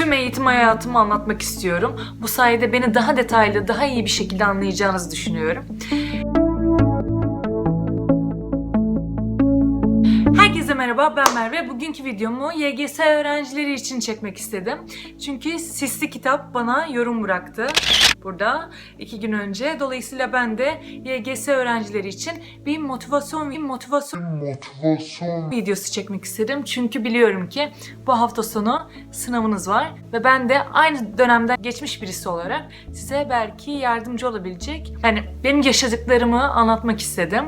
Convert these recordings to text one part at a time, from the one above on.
tüm eğitim hayatımı anlatmak istiyorum. Bu sayede beni daha detaylı, daha iyi bir şekilde anlayacağınızı düşünüyorum. Herkese merhaba, ben Merve. Bugünkü videomu YGS öğrencileri için çekmek istedim. Çünkü Sisli Kitap bana yorum bıraktı. Burada iki gün önce. Dolayısıyla ben de YGS öğrencileri için bir motivasyon bir motivasyon motivasyon videosu çekmek istedim. Çünkü biliyorum ki bu hafta sonu sınavınız var ve ben de aynı dönemden geçmiş birisi olarak size belki yardımcı olabilecek, yani benim yaşadıklarımı anlatmak istedim.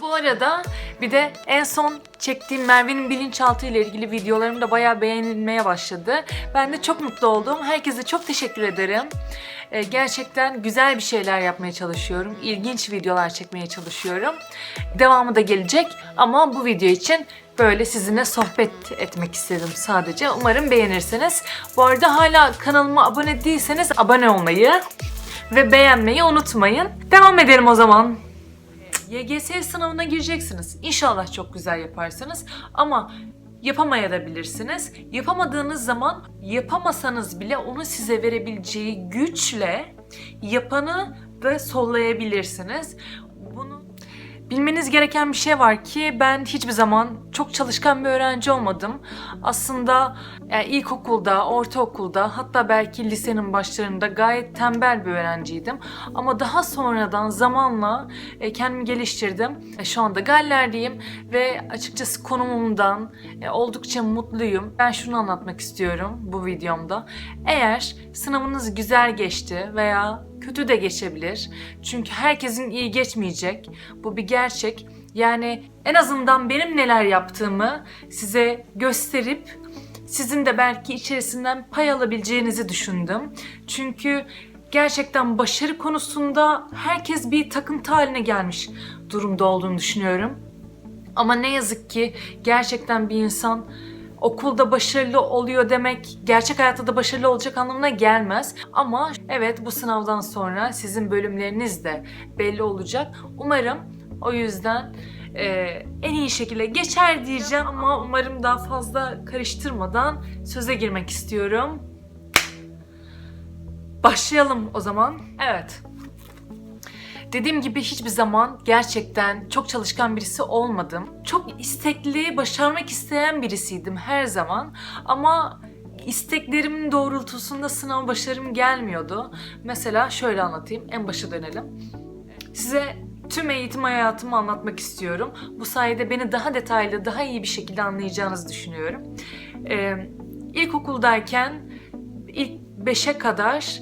Bu arada bir de en son çektiğim Merve'nin bilinçaltı ile ilgili videolarım da bayağı beğenilmeye başladı. Ben de çok mutlu oldum. Herkese çok teşekkür ederim. Ee, gerçekten güzel bir şeyler yapmaya çalışıyorum. İlginç videolar çekmeye çalışıyorum. Devamı da gelecek ama bu video için böyle sizinle sohbet etmek istedim sadece. Umarım beğenirsiniz. Bu arada hala kanalıma abone değilseniz abone olmayı ve beğenmeyi unutmayın. Devam edelim o zaman. YGS sınavına gireceksiniz. İnşallah çok güzel yaparsınız ama yapamayabilirsiniz. Yapamadığınız zaman yapamasanız bile onu size verebileceği güçle yapanı da sollayabilirsiniz. Bunu Bilmeniz gereken bir şey var ki ben hiçbir zaman çok çalışkan bir öğrenci olmadım. Aslında e, ilkokulda, ortaokulda hatta belki lisenin başlarında gayet tembel bir öğrenciydim. Ama daha sonradan zamanla e, kendimi geliştirdim. E, şu anda Galler'deyim ve açıkçası konumumdan oldukça mutluyum. Ben şunu anlatmak istiyorum bu videomda. Eğer sınavınız güzel geçti veya kötü de geçebilir. Çünkü herkesin iyi geçmeyecek. Bu bir gerçek. Yani en azından benim neler yaptığımı size gösterip sizin de belki içerisinden pay alabileceğinizi düşündüm. Çünkü gerçekten başarı konusunda herkes bir takıntı haline gelmiş durumda olduğunu düşünüyorum. Ama ne yazık ki gerçekten bir insan okulda başarılı oluyor demek gerçek hayatta da başarılı olacak anlamına gelmez. Ama evet bu sınavdan sonra sizin bölümleriniz de belli olacak. Umarım o yüzden e, en iyi şekilde geçer diyeceğim ama umarım daha fazla karıştırmadan söze girmek istiyorum. Başlayalım o zaman. Evet. Dediğim gibi hiçbir zaman gerçekten çok çalışkan birisi olmadım. Çok istekli, başarmak isteyen birisiydim her zaman. Ama isteklerimin doğrultusunda sınav başarım gelmiyordu. Mesela şöyle anlatayım, en başa dönelim. Size tüm eğitim hayatımı anlatmak istiyorum. Bu sayede beni daha detaylı, daha iyi bir şekilde anlayacağınızı düşünüyorum. Ee, ilkokuldayken ilk 5'e kadar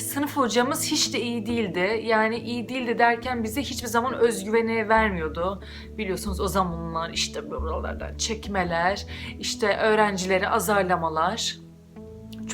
sınıf hocamız hiç de iyi değildi. Yani iyi değildi derken bize hiçbir zaman özgüveni vermiyordu. Biliyorsunuz o zamanlar işte buralardan çekmeler, işte öğrencileri azarlamalar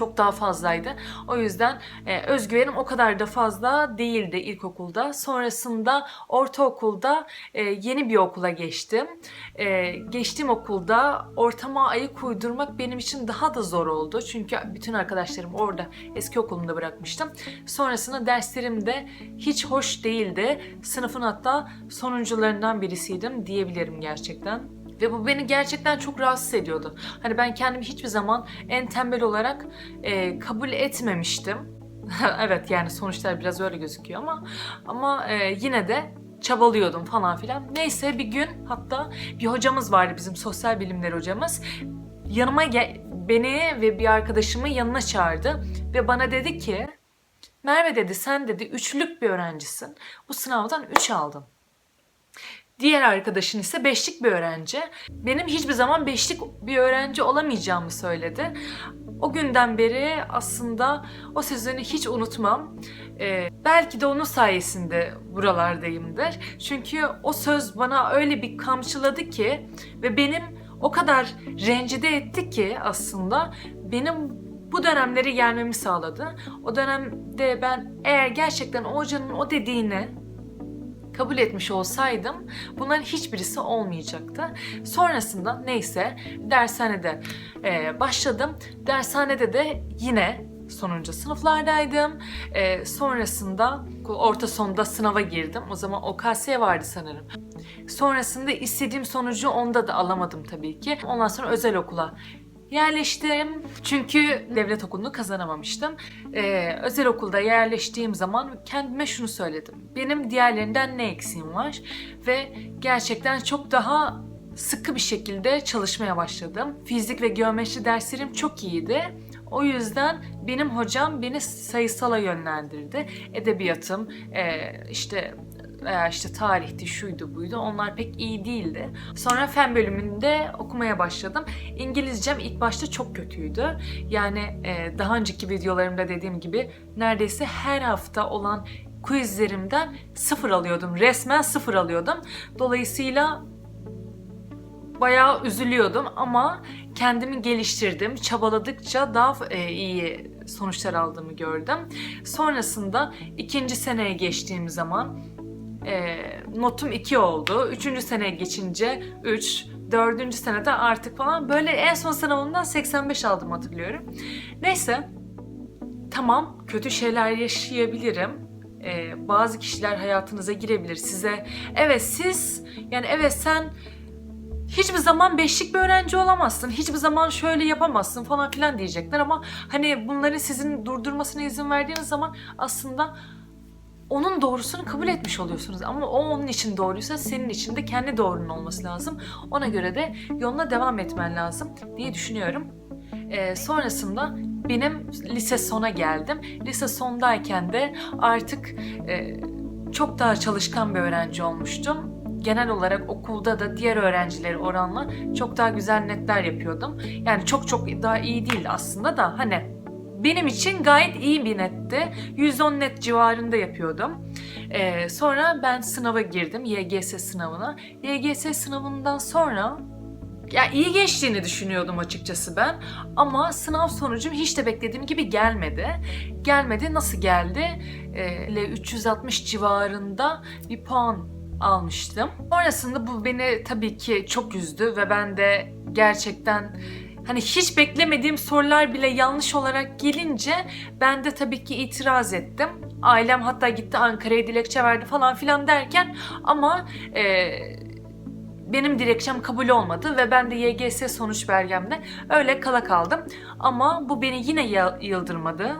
çok daha fazlaydı. O yüzden e, özgüvenim o kadar da fazla değildi ilkokulda. Sonrasında ortaokulda e, yeni bir okula geçtim. E, geçtiğim okulda ortama ayık uydurmak benim için daha da zor oldu. Çünkü bütün arkadaşlarım orada eski okulumda bırakmıştım. Sonrasında derslerim de hiç hoş değildi. Sınıfın hatta sonuncularından birisiydim diyebilirim gerçekten. Ve bu beni gerçekten çok rahatsız ediyordu. Hani ben kendimi hiçbir zaman en tembel olarak e, kabul etmemiştim. evet yani sonuçlar biraz öyle gözüküyor ama ama e, yine de çabalıyordum falan filan. Neyse bir gün hatta bir hocamız vardı bizim sosyal bilimler hocamız. Yanıma gel beni ve bir arkadaşımı yanına çağırdı ve bana dedi ki Merve dedi sen dedi üçlük bir öğrencisin. Bu sınavdan 3 aldın. Diğer arkadaşın ise beşlik bir öğrenci. Benim hiçbir zaman beşlik bir öğrenci olamayacağımı söyledi. O günden beri aslında o sözünü hiç unutmam. Ee, belki de onun sayesinde buralardayımdır. Çünkü o söz bana öyle bir kamçıladı ki ve benim o kadar rencide etti ki aslında benim bu dönemleri gelmemi sağladı. O dönemde ben eğer gerçekten o hocanın o dediğini kabul etmiş olsaydım bunların hiçbirisi olmayacaktı. Sonrasında neyse dershanede e, başladım. Dershanede de yine sonuncu sınıflardaydım. Ee, sonrasında orta sonda sınava girdim. O zaman OKS vardı sanırım. Sonrasında istediğim sonucu onda da alamadım tabii ki. Ondan sonra özel okula yerleştim. Çünkü devlet okulunu kazanamamıştım. Ee, özel okulda yerleştiğim zaman kendime şunu söyledim. Benim diğerlerinden ne eksiğim var? Ve gerçekten çok daha sıkı bir şekilde çalışmaya başladım. Fizik ve geometri derslerim çok iyiydi. O yüzden benim hocam beni sayısala yönlendirdi. Edebiyatım, eee, işte veya işte tarihti, şuydu buydu onlar pek iyi değildi. Sonra fen bölümünde okumaya başladım. İngilizcem ilk başta çok kötüydü. Yani e, daha önceki videolarımda dediğim gibi neredeyse her hafta olan quizlerimden sıfır alıyordum. Resmen sıfır alıyordum. Dolayısıyla bayağı üzülüyordum ama kendimi geliştirdim. Çabaladıkça daha e, iyi sonuçlar aldığımı gördüm. Sonrasında ikinci seneye geçtiğim zaman e, notum 2 oldu. Üçüncü seneye geçince 3, dördüncü senede artık falan böyle en son sınavımdan 85 aldım hatırlıyorum. Neyse tamam kötü şeyler yaşayabilirim. Ee, bazı kişiler hayatınıza girebilir size. Evet siz yani evet sen hiçbir zaman beşlik bir öğrenci olamazsın. Hiçbir zaman şöyle yapamazsın falan filan diyecekler ama hani bunları sizin durdurmasına izin verdiğiniz zaman aslında onun doğrusunu kabul etmiş oluyorsunuz. Ama o onun için doğruysa senin için de kendi doğrunun olması lazım. Ona göre de yoluna devam etmen lazım diye düşünüyorum. Ee, sonrasında benim lise sona geldim. Lise sondayken de artık e, çok daha çalışkan bir öğrenci olmuştum. Genel olarak okulda da diğer öğrencileri oranla çok daha güzel netler yapıyordum. Yani çok çok daha iyi değil aslında da hani benim için gayet iyi bir netti. 110 net civarında yapıyordum. Ee, sonra ben sınava girdim. YGS sınavına. YGS sınavından sonra ya iyi geçtiğini düşünüyordum açıkçası ben. Ama sınav sonucum hiç de beklediğim gibi gelmedi. Gelmedi. Nasıl geldi? Ee, 360 civarında bir puan almıştım. Sonrasında bu beni tabii ki çok üzdü ve ben de gerçekten hani hiç beklemediğim sorular bile yanlış olarak gelince ben de tabii ki itiraz ettim. Ailem hatta gitti Ankara'ya dilekçe verdi falan filan derken ama e, benim dilekçem kabul olmadı ve ben de YGS sonuç belgemde öyle kala kaldım. Ama bu beni yine yıldırmadı.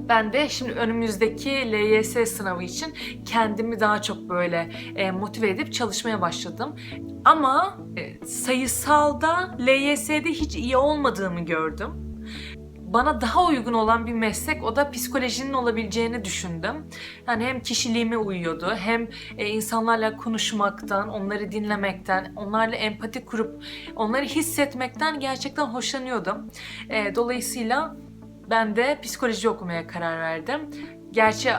Ben de şimdi önümüzdeki LYS sınavı için kendimi daha çok böyle e, motive edip çalışmaya başladım. Ama e, sayısalda LYS'de hiç iyi olmadığımı gördüm. Bana daha uygun olan bir meslek o da psikolojinin olabileceğini düşündüm. Yani hem kişiliğime uyuyordu hem e, insanlarla konuşmaktan, onları dinlemekten, onlarla empati kurup onları hissetmekten gerçekten hoşlanıyordum. E, dolayısıyla ben de psikoloji okumaya karar verdim. Gerçi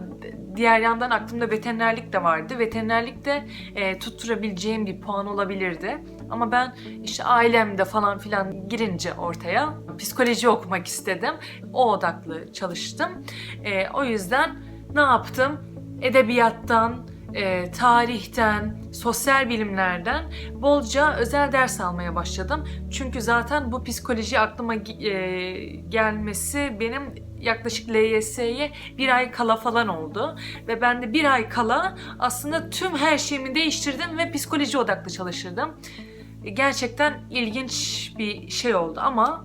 diğer yandan aklımda veterinerlik de vardı. Veterinerlik de e, tutturabileceğim bir puan olabilirdi. Ama ben işte ailemde falan filan girince ortaya psikoloji okumak istedim. O odaklı çalıştım. E, o yüzden ne yaptım? Edebiyattan, e, tarihten, sosyal bilimlerden bolca özel ders almaya başladım. Çünkü zaten bu psikoloji aklıma e, gelmesi benim yaklaşık LYS'ye bir ay kala falan oldu. Ve ben de bir ay kala aslında tüm her şeyimi değiştirdim ve psikoloji odaklı çalışırdım. E, Gerçekten ilginç bir şey oldu ama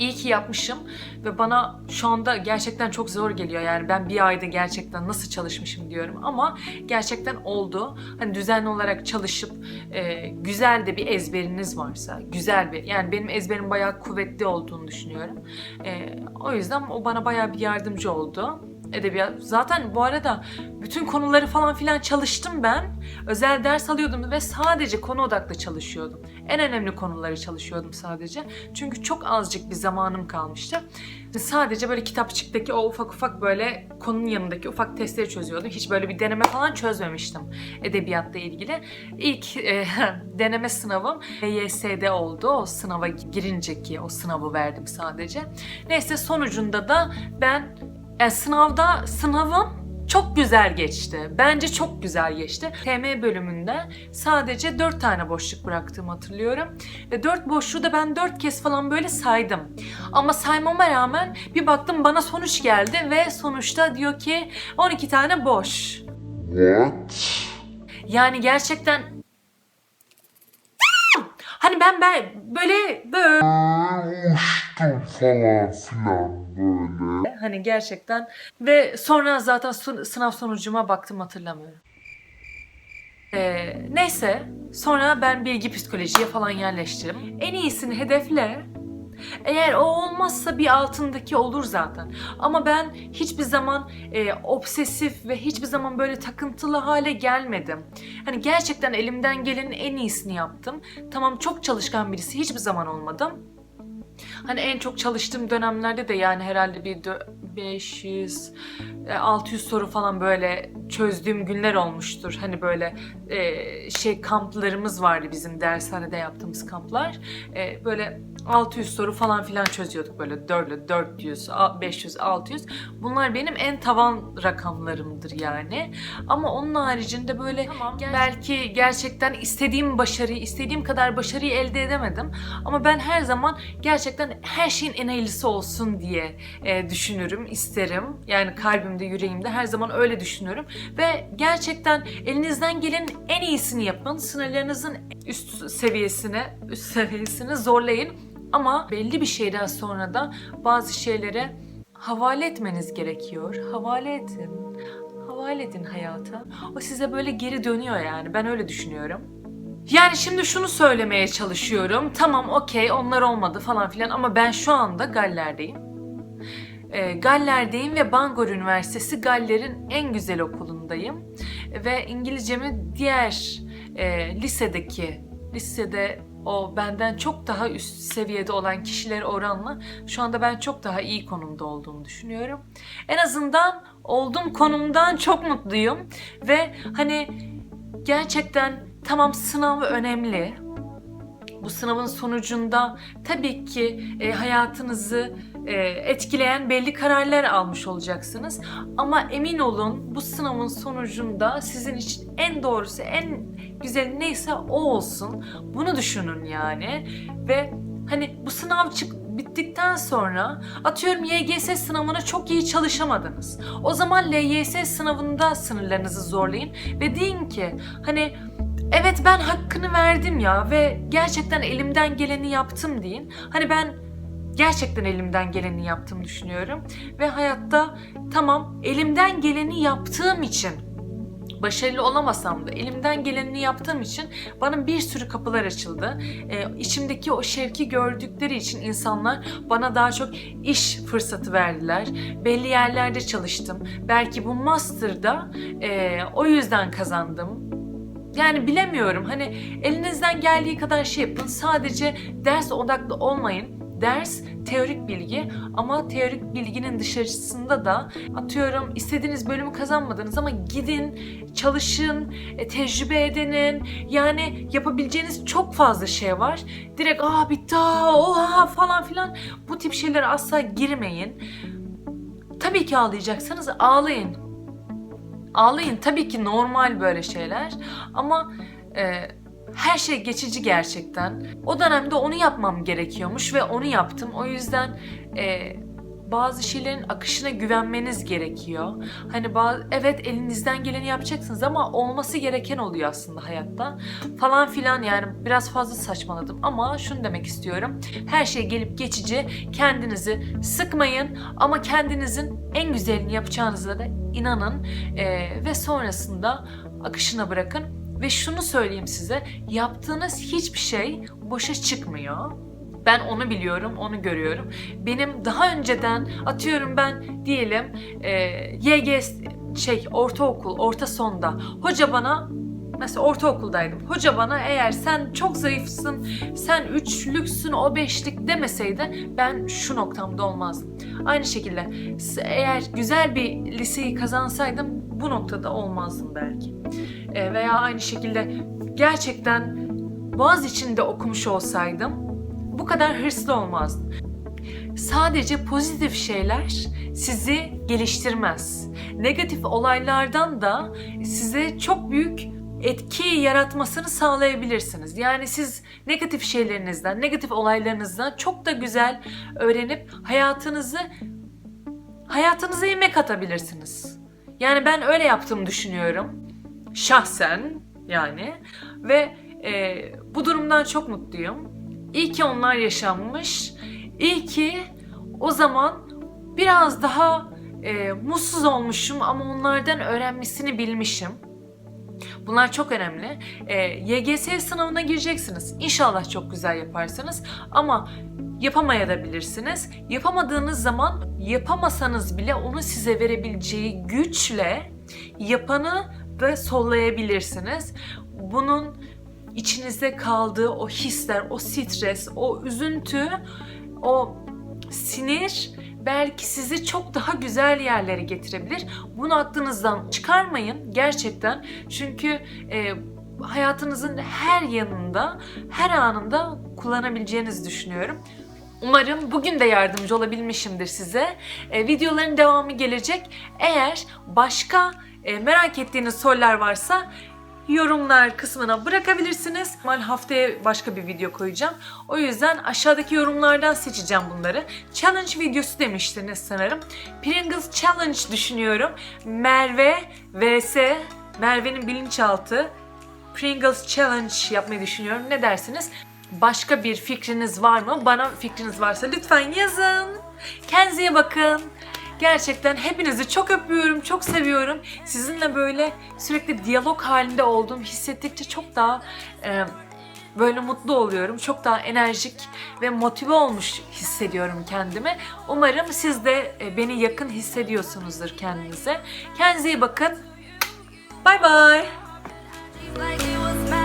iyi ki yapmışım ve bana şu anda gerçekten çok zor geliyor. Yani ben bir ayda gerçekten nasıl çalışmışım diyorum ama gerçekten oldu. Hani düzenli olarak çalışıp e, güzel de bir ezberiniz varsa, güzel bir yani benim ezberim bayağı kuvvetli olduğunu düşünüyorum. E, o yüzden o bana bayağı bir yardımcı oldu. Edebiyat. Zaten bu arada bütün konuları falan filan çalıştım ben. Özel ders alıyordum ve sadece konu odaklı çalışıyordum. En önemli konuları çalışıyordum sadece. Çünkü çok azıcık bir zamanım kalmıştı. Sadece böyle kitapçıktaki o ufak ufak böyle konunun yanındaki ufak testleri çözüyordum. Hiç böyle bir deneme falan çözmemiştim edebiyatla ilgili. İlk e, deneme sınavım YS'de oldu. O sınava girince ki o sınavı verdim sadece. Neyse sonucunda da ben yani sınavda sınavım çok güzel geçti. Bence çok güzel geçti. TM bölümünde sadece 4 tane boşluk bıraktığımı hatırlıyorum. Ve 4 boşluğu da ben 4 kez falan böyle saydım. Ama saymama rağmen bir baktım bana sonuç geldi ve sonuçta diyor ki 12 tane boş. What? Yani gerçekten Hani ben ben böyle böyle Uçtum falan filan böyle. hani gerçekten ve sonra zaten sınav sonucuma baktım hatırlamıyorum. Ee, neyse sonra ben bilgi psikolojiye falan yerleştirdim. En iyisini hedefle. Eğer o olmazsa bir altındaki olur zaten. Ama ben hiçbir zaman e, obsesif ve hiçbir zaman böyle takıntılı hale gelmedim. Hani gerçekten elimden gelenin en iyisini yaptım. Tamam çok çalışkan birisi hiçbir zaman olmadım. Hani en çok çalıştığım dönemlerde de yani herhalde bir dö- 500 e, 600 soru falan böyle çözdüğüm günler olmuştur. Hani böyle e, şey kamplarımız vardı bizim dershanede yaptığımız kamplar. E, böyle 600 soru falan filan çözüyorduk böyle 400, 400, 500, 600. Bunlar benim en tavan rakamlarımdır yani. Ama onun haricinde böyle belki gerçekten istediğim başarıyı, istediğim kadar başarıyı elde edemedim. Ama ben her zaman gerçekten her şeyin en iyisi olsun diye e, düşünürüm, isterim. Yani kalbimde, yüreğimde her zaman öyle düşünüyorum. Ve gerçekten elinizden gelenin en iyisini yapın. Sınırlarınızın üst seviyesine, üst seviyesini zorlayın. Ama belli bir şeyden sonra da bazı şeylere havale etmeniz gerekiyor. Havale edin. Havale edin hayata. O size böyle geri dönüyor yani. Ben öyle düşünüyorum. Yani şimdi şunu söylemeye çalışıyorum. Tamam okey onlar olmadı falan filan ama ben şu anda Galler'deyim. E, Galler'deyim ve Bangor Üniversitesi Galler'in en güzel okulundayım. Ve İngilizcemi diğer e, lisedeki, lisede o benden çok daha üst seviyede olan kişilere oranla şu anda ben çok daha iyi konumda olduğumu düşünüyorum. En azından olduğum konumdan çok mutluyum ve hani gerçekten tamam sınav önemli. Bu sınavın sonucunda tabii ki e, hayatınızı etkileyen belli kararlar almış olacaksınız. Ama emin olun bu sınavın sonucunda sizin için en doğrusu, en güzeli neyse o olsun. Bunu düşünün yani. Ve hani bu sınav çık bittikten sonra atıyorum YGS sınavına çok iyi çalışamadınız. O zaman LYS sınavında sınırlarınızı zorlayın ve deyin ki hani evet ben hakkını verdim ya ve gerçekten elimden geleni yaptım deyin. Hani ben gerçekten elimden geleni yaptığımı düşünüyorum ve hayatta tamam elimden geleni yaptığım için başarılı olamasam da elimden geleni yaptığım için bana bir sürü kapılar açıldı. Ee, içimdeki o şevki gördükleri için insanlar bana daha çok iş fırsatı verdiler. Belli yerlerde çalıştım. Belki bu master'da e, o yüzden kazandım. Yani bilemiyorum. Hani elinizden geldiği kadar şey yapın. Sadece ders odaklı olmayın. Ders teorik bilgi ama teorik bilginin dışarısında da atıyorum istediğiniz bölümü kazanmadınız ama gidin, çalışın, e, tecrübe edinin. Yani yapabileceğiniz çok fazla şey var. Direkt aa bitti, oha falan filan bu tip şeylere asla girmeyin. Tabii ki ağlayacaksanız ağlayın. Ağlayın tabii ki normal böyle şeyler ama e, her şey geçici gerçekten. O dönemde onu yapmam gerekiyormuş ve onu yaptım. O yüzden e, bazı şeylerin akışına güvenmeniz gerekiyor. Hani bazı, evet elinizden geleni yapacaksınız ama olması gereken oluyor aslında hayatta. Falan filan yani biraz fazla saçmaladım ama şunu demek istiyorum. Her şey gelip geçici. Kendinizi sıkmayın ama kendinizin en güzelini yapacağınıza da inanın Ee, ve sonrasında akışına bırakın. Ve şunu söyleyeyim size, yaptığınız hiçbir şey boşa çıkmıyor. Ben onu biliyorum, onu görüyorum. Benim daha önceden atıyorum ben diyelim e, YGS şey ortaokul, orta sonda hoca bana mesela ortaokuldaydım. Hoca bana eğer sen çok zayıfsın, sen üçlüksün, o beşlik demeseydi ben şu noktamda olmazdım. Aynı şekilde eğer güzel bir liseyi kazansaydım bu noktada olmazdım belki. E, veya aynı şekilde gerçekten Boğaz içinde okumuş olsaydım bu kadar hırslı olmazdım. sadece pozitif şeyler sizi geliştirmez. Negatif olaylardan da size çok büyük etki yaratmasını sağlayabilirsiniz. Yani siz negatif şeylerinizden, negatif olaylarınızdan çok da güzel öğrenip hayatınızı hayatınıza yemek atabilirsiniz. Yani ben öyle yaptığımı düşünüyorum. Şahsen yani ve e, bu durumdan çok mutluyum. İyi ki onlar yaşanmış. İyi ki o zaman biraz daha e, mutsuz olmuşum ama onlardan öğrenmesini bilmişim. Bunlar çok önemli. E, YGS sınavına gireceksiniz. İnşallah çok güzel yaparsınız. Ama yapamayabilirsiniz. Yapamadığınız zaman yapamasanız bile onu size verebileceği güçle yapanı da sollayabilirsiniz. Bunun içinizde kaldığı o hisler, o stres, o üzüntü, o sinir belki sizi çok daha güzel yerlere getirebilir. Bunu aklınızdan çıkarmayın gerçekten. Çünkü e, hayatınızın her yanında, her anında kullanabileceğinizi düşünüyorum. Umarım bugün de yardımcı olabilmişimdir size. E, videoların devamı gelecek. Eğer başka e, merak ettiğiniz sorular varsa yorumlar kısmına bırakabilirsiniz. Ben haftaya başka bir video koyacağım. O yüzden aşağıdaki yorumlardan seçeceğim bunları. Challenge videosu demiştiniz sanırım. Pringles Challenge düşünüyorum. Merve vs Merve'nin bilinçaltı Pringles Challenge yapmayı düşünüyorum. Ne dersiniz? Başka bir fikriniz var mı? Bana fikriniz varsa lütfen yazın. Kendinize iyi bakın. Gerçekten hepinizi çok öpüyorum, çok seviyorum. Sizinle böyle sürekli diyalog halinde olduğum hissettikçe çok daha e, böyle mutlu oluyorum. Çok daha enerjik ve motive olmuş hissediyorum kendimi. Umarım siz de e, beni yakın hissediyorsunuzdur kendinize. Kendinize iyi bakın. Like you